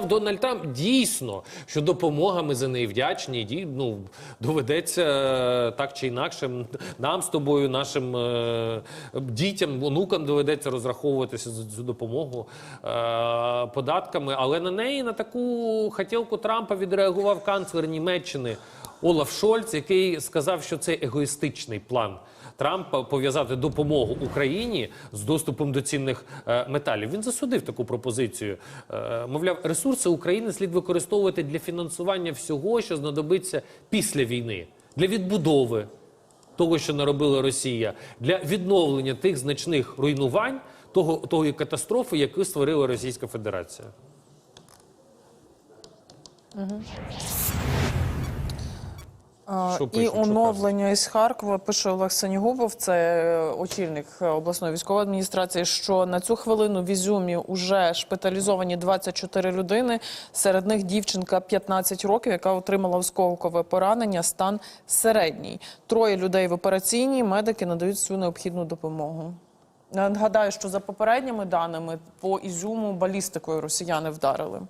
сказав Дональд Трамп, дійсно, що допомога ми за неї вдячні. і ну, доведеться е, так чи інакше нам з тобою, нашим е, дітям, онукам доведеться розраховуватися за цю допомогу е, податками. Але на неї на таку хотілку Трампа відреагував канцлер Німеччини Олаф Шольц, який сказав, що це егоїстичний план. Трампа пов'язати допомогу Україні з доступом до цінних е, металів. Він засудив таку пропозицію. Е, мовляв, ресурси України слід використовувати для фінансування всього, що знадобиться після війни, для відбудови того, що наробила Росія, для відновлення тих значних руйнувань, того тої катастрофи, яку створила Російська Федерація. А, Що І пишуть, що оновлення із Харкова пише Олег Санігубов, це е, очільник е, обласної військової адміністрації. Що на цю хвилину в Ізюмі вже шпиталізовані 24 людини. Серед них дівчинка 15 років, яка отримала осколкове поранення. Стан середній. Троє людей в операційній. Медики надають всю необхідну допомогу. Нагадаю, що за попередніми даними по Ізюму балістикою росіяни вдарили.